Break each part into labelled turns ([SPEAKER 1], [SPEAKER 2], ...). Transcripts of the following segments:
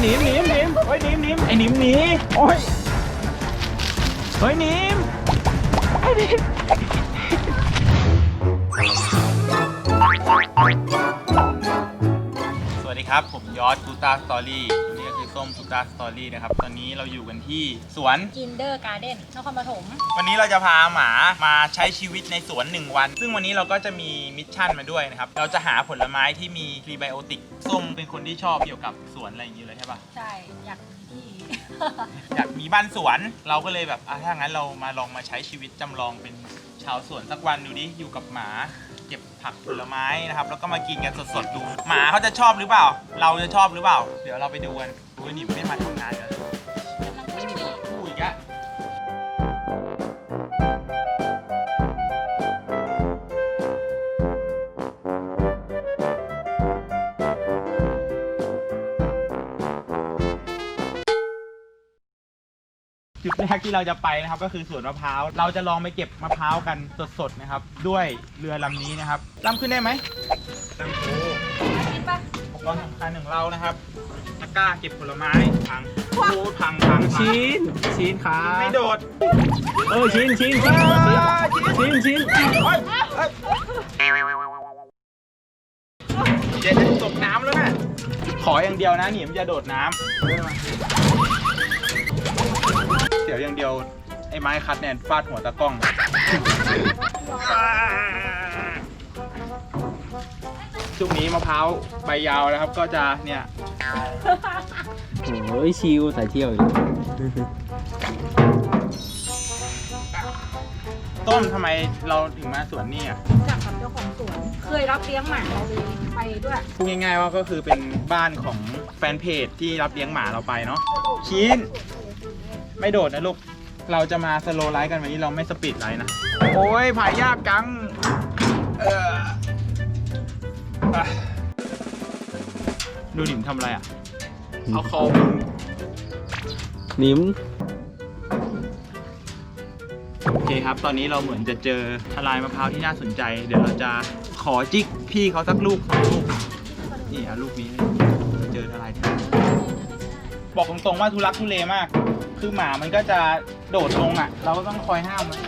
[SPEAKER 1] หนีมหนีมหนีมโอ้ยหนีมหนีมไอ้หนีมหนีโอ้ยเฮ้ยหนีมไอ้หนีมสวัสดีครับ ผมยอดกูตาสตอรี่ ส้มกูตาสตอรี่นะครับ ตอนนี้เราอยู่กันที่สวน
[SPEAKER 2] กินเดอร์การ์เด้นนครปฐม
[SPEAKER 1] วันนี้เราจะพาหมามาใช้ชีวิตในสวน 1 วัน ซึ่งวันนี้เราก็จะมีมิชชั่นมาด้วยนะครับ เราจะหาผลไม้ที่มีพรีไบโอติก ส้มเป็นคนที่ชอบเกี่ยวกับสวนอะไรอย่างนี้เลยใช่ปะ
[SPEAKER 2] ใช่ อยากมีที่
[SPEAKER 1] อยากมีบ้านสวน เราก็เลยแบบอะถ้างั้นเรามาลองมาใช้ชีวิตจำลองเป็นชาวสวนสักวันดูดิ อยู่กับหมา เก็บผักผลไม้นะครับ แล้วก็มากินกันสดๆดู หมาเขาจะชอบหรือเปล่า เราจะชอบหรือเปล่า เดี๋ยวเราไปดูกันดูนี่ไม่มาทำงานกัน จุดแรกที่เราจะไปนะครับก็คือสวนมะพร้าว เราจะลองไปเก็บมะพร้าวกันสดๆนะครับ ด้วยเรือลำนี้นะครับลำขึ้นได้ไหมลำโอ้
[SPEAKER 2] กินปะ
[SPEAKER 1] อุปกรณ์สำคัญของเรานะครับตะกร้าเก็บผลไม้พังโอ้พังพัง
[SPEAKER 3] ชิ้นชิ้นขา
[SPEAKER 1] ไม่โดด
[SPEAKER 3] เออชิ้นชิ้นชิ้นชิ้นชิ้น
[SPEAKER 1] เฮ้ยเฮ้ยเดี๋ยวจะตกน้ำแล้วนะขออย่างเดียวนะหนิมอย่าโดดน้ำ เดี๋ยวอย่างเดียว ไอ้ไม้คัดเนี่ยฟาดหัวตะกล้อง ช่วงนี้มะพร้าวใบยาวนะครับ ก็จะเนี่ย
[SPEAKER 3] โอ้ยชิวสายเที่ยวอีก
[SPEAKER 1] ต้นทำไมเราถึงมาสวนนี่อะ
[SPEAKER 2] จากกับเจ้าของสวน เคยรับเลี้ยงหมาเราเลยไปด้วย
[SPEAKER 1] พูดง่ายๆว่าก็คือเป็นบ้านของแฟนเพจที่รับเลี้ยงหมาเราไปเนาะชิน ไม่โดดนะลูก เราจะมาสโลว์ไลฟ์กันวันนี้เราไม่สปีดไลฟ์นะ โอ้ยผายยากจังเอออะดูหนิมทำอะไรอะ เอาคอมึง
[SPEAKER 3] นิ้ม
[SPEAKER 1] โอเคครับ ตอนนี้เราเหมือนจะเจอทลายมะพร้าวที่น่าสนใจ เดี๋ยวเราจะขอจิกพี่เขาสักลูกสองลูก นี่อะลูกนี้เจอทลายที่บอกตรงๆว่าทุลักทุเลมาก คือหมามันก็จะโดดลงอะ เราก็ต้องคอยห้ามมัน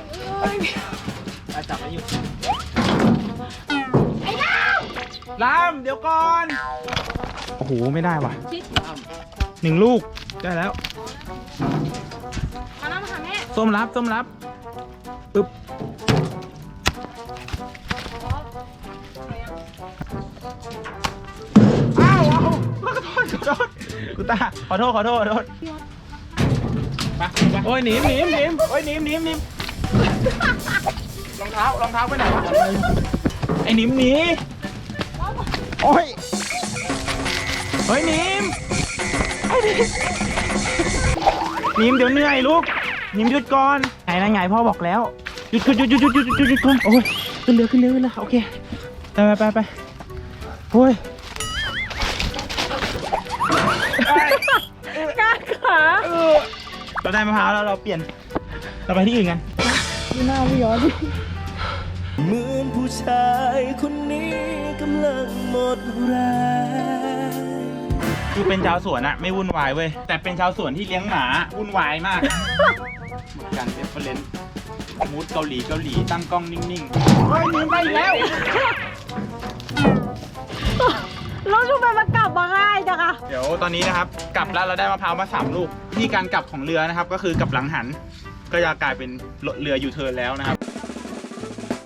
[SPEAKER 1] อะจับไว้อยู่ไอ้ลามลามเดี๋ยวก่อน โอ้โห ไม่ได้ว่ะ
[SPEAKER 2] ชิด
[SPEAKER 1] หนึ่งลูก ได้แล้ว
[SPEAKER 2] มาแล้วมาหาแม่
[SPEAKER 1] ส้มรับ ส้มรับปึ๊บอ้าวเอาขอโทษขอโทษกูตาขอโทษ ขอโทษขอโทษมา โอ้ยหนีมหนีมหนีมโอ้ยหนีมหนีมหนีมรองเท้ารองเท้าไปไหนวะไอ้หนีมหนีโอ้ยโอ้ยหนีมหนีมเดี๋ยวเหนื่อยลูกหนีมหยุดก่อนไงนะไงพ่อบอกแล้วหยุดหยุดหยุดหยุดหยุดหยุดหยุดก่อนโอ้ยขึ้นเรือขึ้นเรือขึ้นเรือโอเคไปไปไปไปโอ้ย
[SPEAKER 2] กล้าขา
[SPEAKER 1] เออเราได้มะพร้าวแล้วเราเปลี่ยน เราไปที่อื่นกัน
[SPEAKER 2] ดูหน้าไม่ย้อน
[SPEAKER 4] เหมือนผู้ชายคนนี้กำลังหมดแรง
[SPEAKER 1] คือเป็นชาวสวนอะไม่วุ่นวายเว้ยแต่เป็นชาวสวนที่เลี้ยงหมาวุ่นวายมากเหมือนกันเรฟเฟรนซ์มูดเกาหลีเกาหลีตั้งกล้องนิ่งๆเฮ้ยหนีไปอีกแล้ว
[SPEAKER 2] เราทำไมมันกลับมาง่ายจังอะ
[SPEAKER 1] เดี๋ยวตอนนี้นะครับกลับแล้วเราได้มะพร้าวมาสามลูกที่การกลับของเรือนะครับ ก็คือกลับหลังหัน ก็จะกลายเป็นรถเรือยูเทิร์นแล้วนะครับ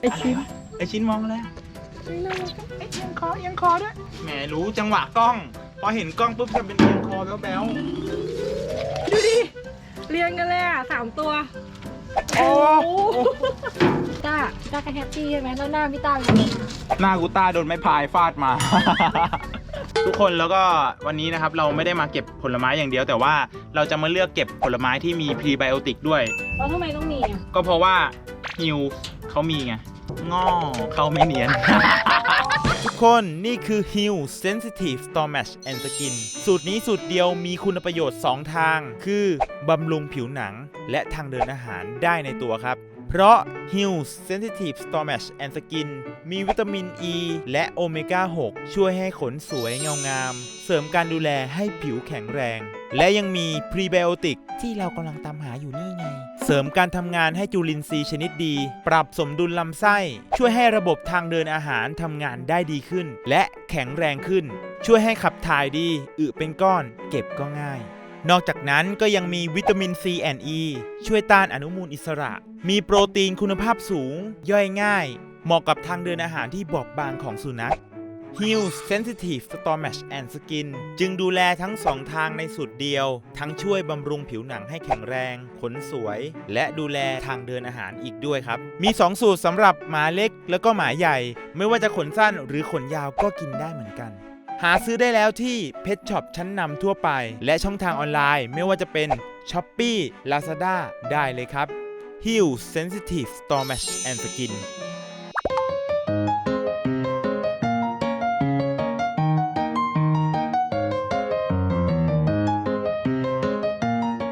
[SPEAKER 2] ไอชิม
[SPEAKER 1] ไอชิ้นมองแล้วไอเอียงคอเอียงคอด้วยแหมรู้จังหวะกล้อง พอเห็นกล้องปุ๊บจะเป็นเอียงคอแบ๊ว
[SPEAKER 2] ดูดิเรียงกันเลยอะสามตัว
[SPEAKER 1] ๆโอ้
[SPEAKER 2] ต้าต้าก็แฮปปี้ใช่ไหมแล้วหน้าพี่ต้าเป็นไง
[SPEAKER 1] หน้ากูตาโดนไม้พายฟาดมา ทุกคนแล้วก็วันนี้นะครับเราไม่ได้มาเก็บผลไม้อย่างเดียว แต่ว่าเราจะมาเลือกเก็บผลไม้ที่มีพรีไบโอติกด้วย
[SPEAKER 2] แล้วทำไมต้องมีอะ
[SPEAKER 1] ก็เพราะว่าฮิวเขามีไงง้อเขาไม่เนียน ทุกคนนี่คือ Heal Sensitive Stomach and Skin สูตรนี้สูตรเดียวมีคุณประโยชน์ 2 ทาง คือบำรุงผิวหนังและทางเดินอาหารได้ในตัวครับพ เพราะ Hills Sensitive Storage and Skin มีวิตามินอ e ีและโอเมก้า 6 ช่วยให้ขนสวยเงางาม เสริมการดูแลให้ผิวแข็งแรง และยังมีพรีไบโอติกที่เรากำลังตามหาอยู่นี่ไง เสริมการทำงานให้จุลินทรีย์ชนิดดี ปรับสมดุลลำไส้ ช่วยให้ระบบทางเดินอาหารทำงานได้ดีขึ้น และแข็งแรงขึ้น ช่วยให้ขับถ่ายดี อึเป็นก้อน เก็บก็ง่าย นอกจากนั้นก็ยังมีวิตามิน C และ E ช่วยต้านอนุมูลอิสระ มีโปรตีนคุณภาพสูง ย่อยง่าย เหมาะกับทางเดินอาหารที่บอบบางของสุนัข Heal Sensitive Stomach and Skin จึงดูแลทั้งสองทางในสูตรเดียว ทั้งช่วยบำรุงผิวหนังให้แข็งแรง ขนสวย และดูแลทางเดินอาหารอีกด้วยครับ มี 2 สูตรสำหรับหมาเล็กแล้วก็หมาใหญ่ ไม่ว่าจะขนสั้นหรือขนยาวก็กินได้เหมือนกัน หาซื้อได้แล้วที่เพ t ช็อปชั้นนำทั่วไป และช่องทางออนไลน์ไม่ว่าจะเป็น s h อ p e e Lazada ได้เลยครับ Heal Sensitive Stomach and Skin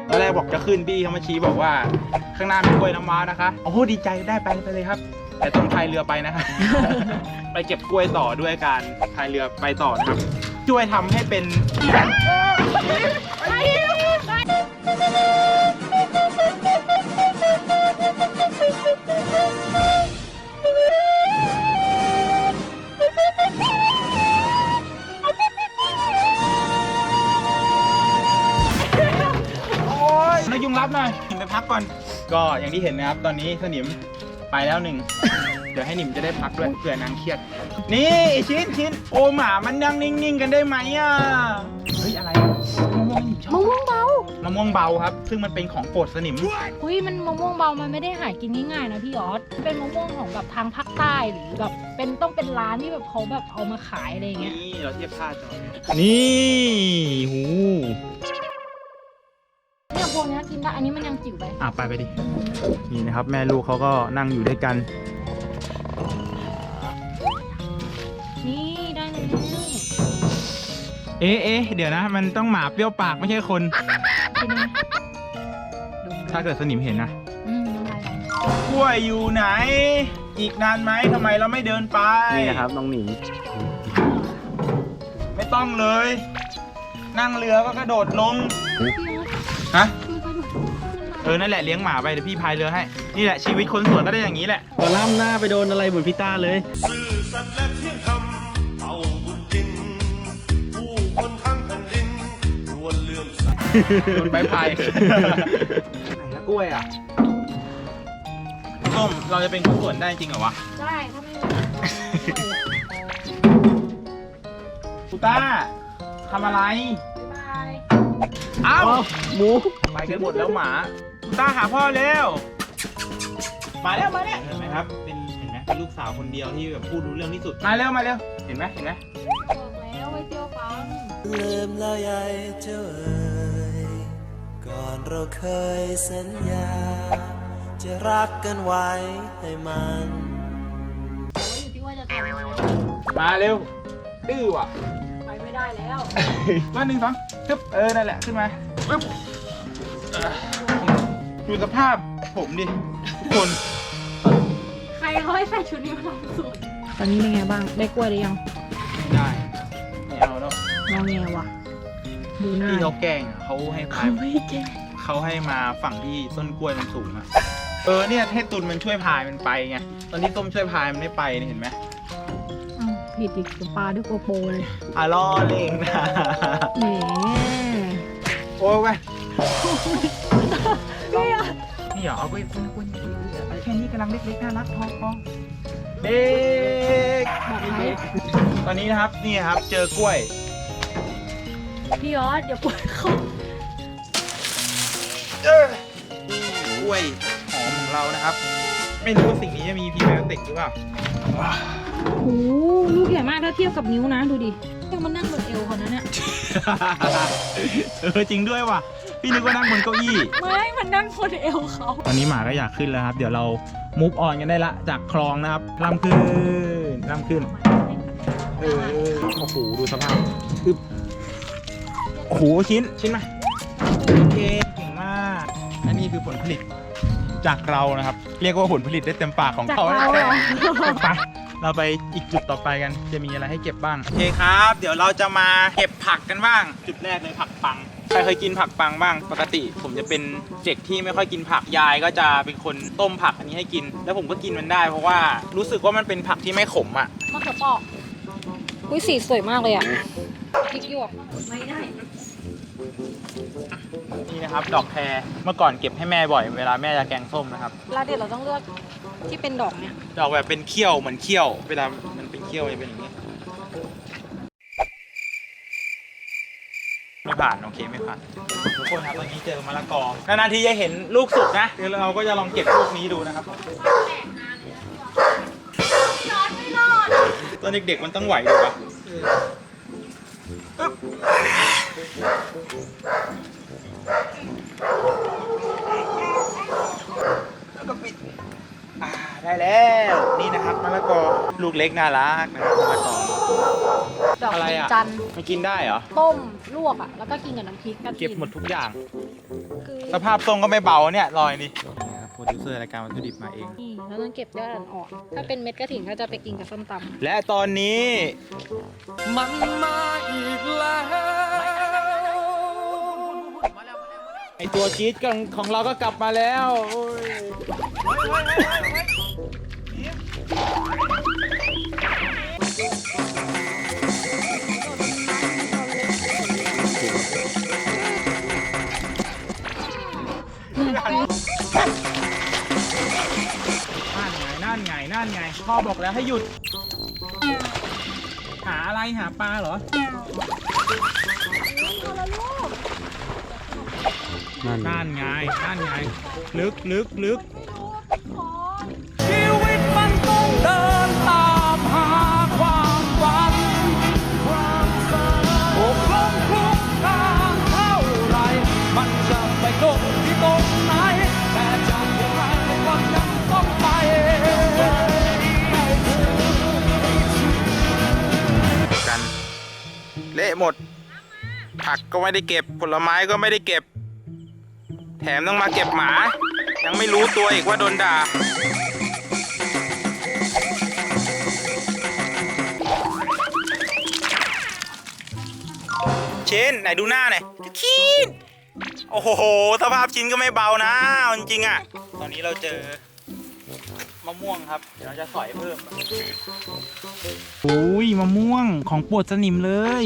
[SPEAKER 1] ตอนแรกบอกจะขึ้นพี่เขามาชี้บอกว่า ข้างหน้ามีกล้วยน้ำว้านะคะ โอ้โหดีใจได้ไปไปเลยครับ แต่ต้องพายเรือไปนะคะไปเก็บกล้วยต่อด้วยการพายเรือไปต่อนะครับ ช่วยทำให้เป็นโอ้ยนายยุงรับหน่อยหนิมไปพักก่อน ก็อย่างที่เห็นนะครับ ตอนนี้สนิม ไปแล้วหนึ่ง เดี๋ยวให้หนิมจะได้พักด้วยเผื่อนางเครียด นี่ไอ้ชิ้นชิ้นโอหมามันนั่งนิ่งๆ กันได้ไหมอะ เฮ้ยอะไรอะมะม่วงหนิมชอ
[SPEAKER 2] มะ
[SPEAKER 1] บ
[SPEAKER 2] ม่วงเบา
[SPEAKER 1] มะม่วงเบาครับ ซึ่งมันเป็นของโปรดสนิม
[SPEAKER 2] อุ้ยมันมะม่วงเบา มันไม่ได้หากินง่ายๆนะพี่ออสเป็นมะม่วงของแบบทางภาคใต้หรือแบบเป็นต้องเป็นร้านที่แบบเขาแบบเอามาขายอะไรอย่างเงี้ย
[SPEAKER 1] นี่เราเทียบท่าจอนี่หู
[SPEAKER 2] เนี่ย พวกเนี้ยกินได้ อันนี้มันยังจิ๋วไป
[SPEAKER 1] อะไปไปดิ นี่นะครับ แม่ลูกเขาก็นั่งอยู่ด้วยกัน
[SPEAKER 2] นี่ได้เลย
[SPEAKER 1] เอ๊ะเอ๊ะเดี๋ยวนะ มันต้องหมาเปรี้ยวปากไม่ใช่คน
[SPEAKER 2] กินไหมดม
[SPEAKER 1] ถ้าเกิดสนิมเห็นนะ
[SPEAKER 2] อืมน้ำลายไหล
[SPEAKER 1] กล้วยอยู่ไหน อีกนานไหมทำไมเราไม่เดินไป
[SPEAKER 3] นี่นะครับน้องหนิง
[SPEAKER 1] ไม่ต้องเลย นั่งเรือก็กระโดดลง
[SPEAKER 2] พี่ออส
[SPEAKER 1] ฮะ
[SPEAKER 2] ช่วยไปดู
[SPEAKER 1] เออ นั่นแหละเลี้ยงหมาไปเดี๋ยวพี่พายเรือให้ นี่แหละชีวิตคนสวนก็ได้อย่างนี้แหละ
[SPEAKER 3] ก็ล่ำหน้าไปโดนอะไรเหมือนพี่ต้าเลย
[SPEAKER 5] ซื่อสัตย์และเที่ยงธรรมเอาบุญจินผู้คนทั้งแผ่นดินควรเลื่อมใส
[SPEAKER 1] โดนใบพาย ไหนละกล้วยอะส้มเราจะเป็นคนสวนได้จริงเหรอวะ
[SPEAKER 2] ได้ถ้าไม่มี
[SPEAKER 1] กูต้าทำอะไร
[SPEAKER 2] บ๊ายบาย
[SPEAKER 1] เอ้า
[SPEAKER 3] หมู
[SPEAKER 1] ไปกันหมดแล้วหมากูต้าหาพ่อเร็วมาแล้วมาแล้วเห็นไหมครับเป็นเห็นไหมเป็นลูกสาวคนเดียวที่แบบพูดรู้เรื่องที่สุดมาเร็วมาเร็วเห็นไหมเห็นไหม
[SPEAKER 2] บอกแล้วไว้เที่ยวฟัง
[SPEAKER 4] ลืมแล้วยายเจ้าเอ๋ยก่อนเราเคยสัญญา จะรักกันไว้ให้มัน
[SPEAKER 2] แต่ว่าอยู่ที่ว่าจะทำยังไง
[SPEAKER 1] มาเร็วดื้อว่ะ
[SPEAKER 2] ไปไม่ได้แล้ว
[SPEAKER 1] มาหนึ่งสอง ปึ๊บเออนั่นแหละขึ้นมาปึ๊บเออดูสภาพผมดิทุกคน
[SPEAKER 2] ใครเขาให้ใส่ชุดนี้มาทำสูตรตอนนี้เป็นไงบ้าง ได้กล้วยหรือยัง
[SPEAKER 1] ได้ไม่เอาแล้ว
[SPEAKER 2] งอแงว่ะ ดูหน้า
[SPEAKER 1] ที่เขาแกล้งอะเขาให้พาย
[SPEAKER 2] เขาไม่แก
[SPEAKER 1] เขาให้มาฝั่งที่ต้นกล้วยมันสูงอะเออเนี่ยให้ตุนมันช่วยพายมันไปไงตอนที่ต้มช่วยพายมันไม่ไปนี่เห็นไหม
[SPEAKER 2] อ้าว ผิดอีกกับปลาด้วยโกโปรเลย
[SPEAKER 1] อะล้อเล่งนะ
[SPEAKER 2] แหม
[SPEAKER 1] โอ้ยเว้ย
[SPEAKER 2] ไม่อะ
[SPEAKER 1] นี่เหรอเอาไปต้นกล้วยนี่อะไรแค่นี้กำลังเล็กๆน่ารักพอพอเด็ก
[SPEAKER 2] บอกใคร
[SPEAKER 1] ตอนนี้นะครับนี่ครับ เจอกล้วย
[SPEAKER 2] พี่ยอดอย่าปล่อยเขา
[SPEAKER 1] เออกล้วยหอมของเรานะครับ ไม่รู้ว่าสิ่งนี้จะมีพรีไบโอติกหรือเปล่า
[SPEAKER 2] โอ้โหลูกใหญ่มากถ้าเทียบกับนิ้วนะดูดิยังมันนั่งบนเอวเขานะเนี่ย
[SPEAKER 1] เออจริงด้วยว่ะ พี่นึกว่านั่งบนเก้าอี้
[SPEAKER 2] ไม่มันนั่งบนเอวเขา
[SPEAKER 1] ตอนนี้หมาก็อยากขึ้นแล้วครับ เดี๋ยวเรามูฟออนกันได้ละ จากคลองนะครับล่ำขึ้นล่ำขึ้น เออโอ้โหดูสภาพอึบโอ้โหชิ้น ชิ้นมาโอเคเก่งมากอันนี้คือผลผลิตจากเรานะครับ เรียกว่าผลผลิตได้เต็มปากของ
[SPEAKER 2] จาก
[SPEAKER 1] เขา
[SPEAKER 2] เราเหรอ
[SPEAKER 1] ไป เราไปอีกจุดต่อไปกัน จะมีอะไรให้เก็บบ้าง โอเคครับ เดี๋ยวเราจะมาเก็บผักกันบ้าง จุดแรกเลยผักปัง ใครเคยกินผักปังบ้าง ปกติ ผมจะเป็นเด็กที่ไม่ค่อยกินผัก ยายก็จะเป็นคนต้มผักอันนี้ให้กิน แล้วผมก็กินมันได้ เพราะว่ารู้สึกว่ามันเป็นผักที่ไม่ขมอะ
[SPEAKER 2] มะเขือเปอกอุ้ยสีสวยมากเลยอะพริกหยวก
[SPEAKER 1] นี่นะครับ ดอกแครเมื่อก่อนเก็บให้แม่บ่อย เวลาแม่จะแกงส้มนะครับ
[SPEAKER 2] เวลาเด็ดเราต้องเลือก ที่เป็นดอกเนี่ย
[SPEAKER 1] ดอกแบบเป็นเขี้ยวเหมือนเขี้ยว เวลามันเป็นเขี้ยวจะเป็นอย่างนี้ ไม่ผ่านโอเคไม่ผ่านทุกคนครับตอนนี้เจอมะละกอนานๆทีจะเห็นลูกสุกนะเดี๋ยวเราก็จะลองเก็บลูกนี้ดูนะครับตอนเด็กๆมันต้องไหวดูปะอึ๊บแล้วก็ปิดอ่า ได้แล้วนี่นะครับมะละกอลูกเล็กน่ารักนะครับมะละกอ
[SPEAKER 2] ดอก
[SPEAKER 1] อะไรอะ
[SPEAKER 2] จันทร์
[SPEAKER 1] มันกินได้เหรอ
[SPEAKER 2] ต้มลวกอะ แล้วก็กินกับน้ำพริกกระ
[SPEAKER 1] เก็บหมดทุกอย่าง
[SPEAKER 2] คือ
[SPEAKER 1] สภาพทรงก็ไม่เบาเนี่ยรอยนี่นะครับโปรดิวเซอร์รายการวัตถุดิบมาเอง
[SPEAKER 2] นี่เราต้องเก็บยอดอ่อนๆถ้าเป็นเม็ดกระถิ่นก็จะไปกินกับส้มตำ
[SPEAKER 1] และตอนนี้
[SPEAKER 4] มันมาอีกแล้ว
[SPEAKER 1] ไอตัวจี๊ดของของเราก็กลับมาแล้วโอ้ย นั่นไงนั่นไงนั่นไงพ่อบอกแล้วให้หยุด หาอะไรหาปลาเหรอ
[SPEAKER 3] นั่น
[SPEAKER 1] นั่นไงนั่นไง ลึกลึกลึก
[SPEAKER 4] หม
[SPEAKER 1] ด ผักก็ไม่ได้เก็บ ผลไม้ก็ไม่ได้เก็บ แถมต้องมาเก็บหมา ยังไม่รู้ตัวอีกว่าโดนด่า เชนไหนดูหน้าหน่อยชีนโอ้โห สภาพชิ้นก็ไม่เบานะจริงๆอะ ตอนนี้เราเจอ มะม่วงครับ เดี๋ยวเราจะสอยเพิ่ม อุ้ยมะม่วงของโปรดสนิมเลย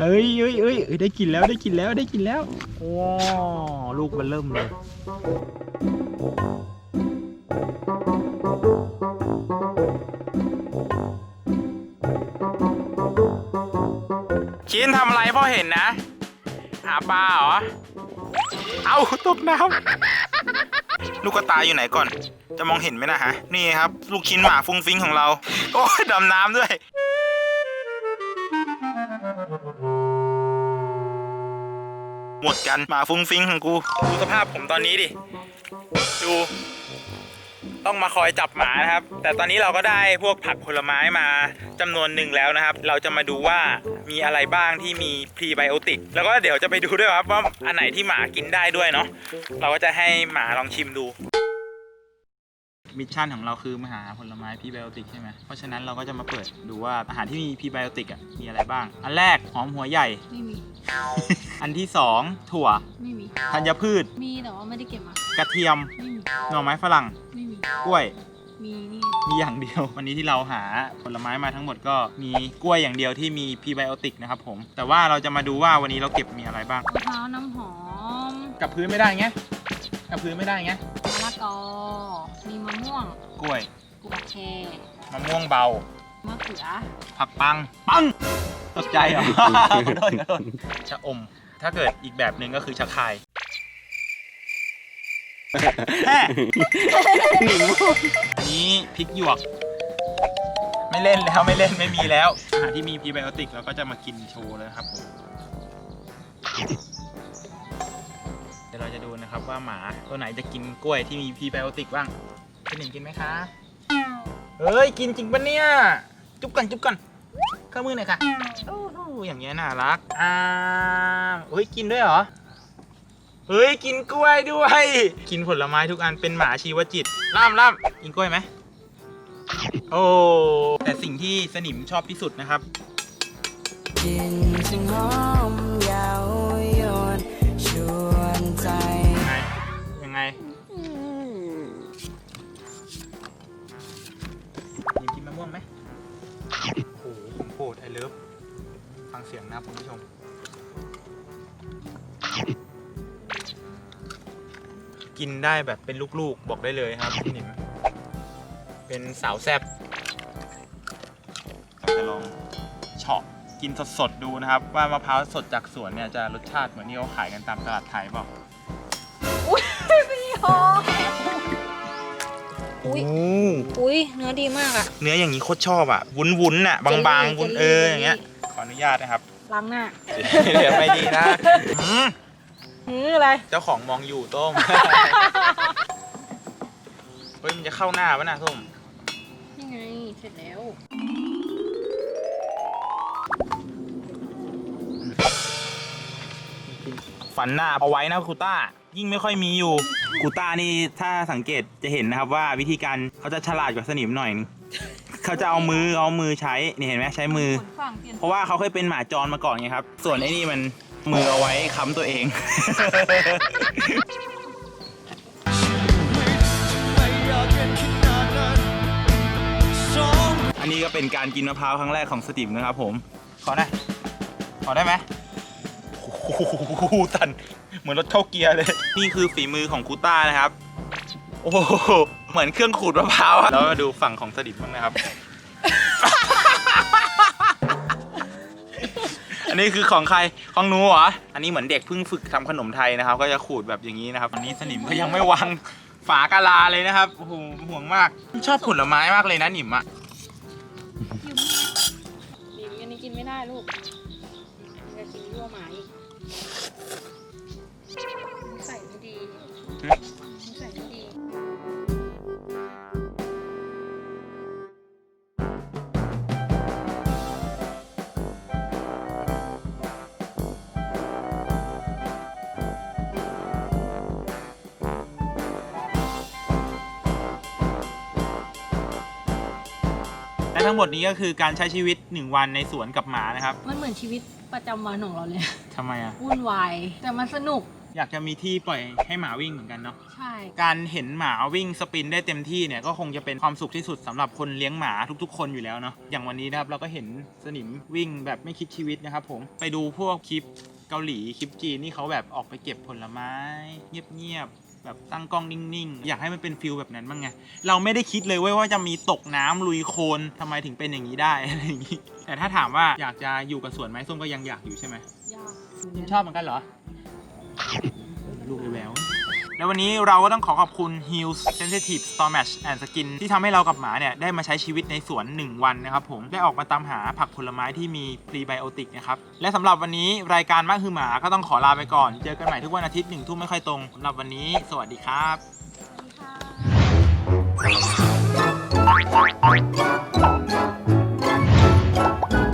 [SPEAKER 1] เฮ้ยเอ้ยเอ้ยเอ้ยได้กินแล้วได้กินแล้วได้กินแล้วว้าวลูกมันเริ่มเลย ชิ้นทำอะไรพ่อเห็นนะ หาปลาเหรอ เอาตกน้ำลูกกระตายอยู่ไหนก่อน จะมองเห็นไหมนะฮะ นี่ครับ ลูกชิ้นหมาฟุ้งฟิ้งของเรา โอ้ยดำน้ำด้วย หมดกันหมาฟุ้งฟิ้งของกู ดูสภาพผมตอนนี้ดิ ดู ต้องมาคอยจับหมานะครับ แต่ตอนนี้เราก็ได้พวกผักผลไม้มาจำนวนหนึ่งแล้วนะครับ เราจะมาดูว่ามีอะไรบ้างที่มีพรีไบโอติก แล้วก็เดี๋ยวจะไปดูด้วยครับว่าอันไหนที่หมากินได้ด้วยเนาะ เราก็จะให้หมาลองชิมดู มิชชั่นของเราคือมาหาผลไม้พรีไบโอติกใช่ไหมเพราะฉะนั้นเราก็จะมาเปิดดูว่าอาหารที่มีพรีไบโอติกอะมีอะไรบ้าง อันแรกหอมหัวใหญ่
[SPEAKER 2] ไม่มี
[SPEAKER 1] อันที่สองถั่ว
[SPEAKER 2] ไม่มี
[SPEAKER 1] ธัญพืช
[SPEAKER 2] มีแต่ว่าไม่ได้เก็บมาก
[SPEAKER 1] ระเทียม
[SPEAKER 2] ไม่มี
[SPEAKER 1] หน่อไม้ฝรั่ง
[SPEAKER 2] ไม่มี
[SPEAKER 1] กล้วย
[SPEAKER 2] มีนี่
[SPEAKER 1] มีอย่างเดียว วันนี้ที่เราหาผลไม้มาทั้งหมดก็มีกล้วยอย่างเดียวที่มีพรีไบโอติกนะครับผม แต่ว่าเราจะมาดูว่าวันนี้เราเก็บมีอะไรบ้าง
[SPEAKER 2] มะพร้าวน้ำหอม
[SPEAKER 1] กับพื้นไม่ได้ไง กับพื้นไม่ได้ไง
[SPEAKER 2] มะละกอ มีมะม่วง
[SPEAKER 1] กล้วย
[SPEAKER 2] กุกแช
[SPEAKER 1] มะม่วงเบา
[SPEAKER 2] มะเขือ
[SPEAKER 1] ผักปัง ปังตกใจเหรอ ขอโทษขอโทษชะอม ถ้าเกิดอีกแบบหนึ่งก็คือชะคายแฮ่อันนี้พริกหยวก ไม่เล่นแล้วไม่เล่นไม่มีแล้วอาหารที่มีพรีไบโอติกเราก็จะมากินโชว์เลยครับผมเดี๋ยวเราจะดูนะครับว่าหมาตัวไหนจะกินกล้วยที่มีพรีไบโอติกบ้าง พี่หนิงกินไหมคะ เฮ้ย กินจริงปะเนี่ย จุ๊บกันจุ๊บกันเข้ามือหน่อยค่ะโอ้โหอย่างเงี้ยน่ารัก อ่าเฮ้ย กินด้วยเหรอ เฮ้ย กินกล้วยด้วย กินผลไม้ทุกอันเป็นหมาชีวจิต ล่ามล่ามกินกล้วยไหม โอ้ แต่สิ่งที่สนิมชอบที่สุดนะครับ
[SPEAKER 6] กินซึ่งหอม นะ
[SPEAKER 1] ครับคุณผู้ชม กินได้แบบเป็นลูกๆบอกได้เลยครับพี่หนิมเป็นสาวแซบจะลองเฉาะกินสดๆดูนะครับ ว่ามะพร้าวสดจากสวนเนี่ยจะรสชาติเหมือนที่เขาขายกันตามตลาดไทยเปล่า
[SPEAKER 2] อุ้ยพี่ฮออุ้ย
[SPEAKER 1] โอ้
[SPEAKER 2] อุ้ยเนื้อดีมากอะ
[SPEAKER 1] เนื้ออย่างนี้โคตรชอบอะวุ้นวุ้นๆอะบางบาง
[SPEAKER 2] เจลลี่
[SPEAKER 1] วุ้น
[SPEAKER 2] เจลลี่
[SPEAKER 1] เออ
[SPEAKER 2] เจลลี่
[SPEAKER 1] อย่างเงี้ยขออนุญาตนะครับ
[SPEAKER 2] ล้างหน้า
[SPEAKER 1] เดี๋ยวไม่ดีนะอืม
[SPEAKER 2] หืออะไร
[SPEAKER 1] เจ้าของมองอยู่ต้ม เฮ้ยมันจะเข้าหน้าวะน่ะส้ม
[SPEAKER 2] นี่ไง เสร็จแล้ว
[SPEAKER 1] ฝันหน้าเอาไว้นะครูต้า ยิ่งไม่ค่อยมีอยู่ครูต้านี่ถ้าสังเกตจะเห็นนะครับว่าวิธีการเขาจะฉลาดกว่าสนิมหน่อยนึง เขาจะเอามือเอามือใช้นี่เห็นไหมใช้มือ
[SPEAKER 2] ฝั่งเปลี่ยน
[SPEAKER 1] เพราะว่าเขาเคยเป็นหมาจรมาก่อนไงครับ ส่วนไอ้นี่มันมือเอาไว้ค้ำตัวเอง อันนี้ก็เป็นการกินมะพร้าวครั้งแรกของสติมนะครับผม ขอได้ ขอได้ไหมโอ้โหตัน เหมือนรถเข้าเกียร์เลย นี่คือฝีมือของคูต้านะครับโอ้โหเหมือนเครื่องขูดมะพร้าวอะแล้วมาดูฝั่งของสดิมบ้างนะครับ อันนี้คือของใครของหนูเหรอ อันนี้เหมือนเด็กเพิ่งฝึกทำขนมไทยนะครับ ก็จะขูดแบบอย่างนี้นะครับ อันนี้สนิมก็ยังไม่วางฝากะลาเลยนะครับ โอ้โหห่วงมาก ชอบผลไม้มากเลยนะหนิมอะ
[SPEAKER 2] ดิมอันนี้กินไม่ได้ลูกจะกินยั่วหมาอีกใส่ไม่ดี
[SPEAKER 1] และทั้งหมดนี้ก็คือการใช้ชีวิต 1 วันในสวนกับหมานะครับ
[SPEAKER 2] มันเหมือนชีวิตประจำวันของเราเลย
[SPEAKER 1] ทำไมอะ
[SPEAKER 2] วุ่นวาย แต่มันสนุก
[SPEAKER 1] อยากจะมีที่ปล่อยให้หมาวิ่งเหมือนกันเนาะ
[SPEAKER 2] ใช่
[SPEAKER 1] การเห็นหมาวิ่งสปรินต์ได้เต็มที่เนี่ยก็คงจะเป็นความสุขที่สุดสำหรับคนเลี้ยงหมาทุกๆ คนอยู่แล้วเนาะ อย่างวันนี้นะครับเราก็เห็นสนิมวิ่งแบบไม่คิดชีวิตนะครับผม ไปดูพวกคลิปเกาหลีคลิปจีนนี่เขาแบบออกไปเก็บผลไม้ เงียบๆ แบบตั้งกล้องนิ่ง ๆ อยากให้มันเป็นฟิลแบบนั้นบ้างไง เราไม่ได้คิดเลยเว้ยว่าจะมีตกน้ำลุยโคลนทำไมถึงเป็นอย่างนี้ได้ อะไรอย่างนี้ แต่ถ้าถามว่าอยากจะอยู่กับสวนไม้ส้มก็ยังอยากอยู่ใช่ไหม
[SPEAKER 2] ยาก
[SPEAKER 1] คุณชอบเหมือนกันเหรอลูกไอแวว แล้ววันนี้เราก็ต้องขอขอบคุณ Hills Sensitive Storage and Skin ที่ทำให้เรากับหมาเนี่ย ได้มาใช้ชีวิตในสวน 1 วันนะครับผม ได้ออกมาตามหาผักผลไม้ที่มีพรีไบโอติกนะครับ และสำหรับวันนี้รายการมากคือหมาก็ต้องขอลาไปก่อน เจอกันใหม่ทุกวันอาทิตย์หนึ่งทุ่มไม่ค่อยตรงสำหรับวันนี้ สวัสดีครับ
[SPEAKER 2] สวัสดีค่ะ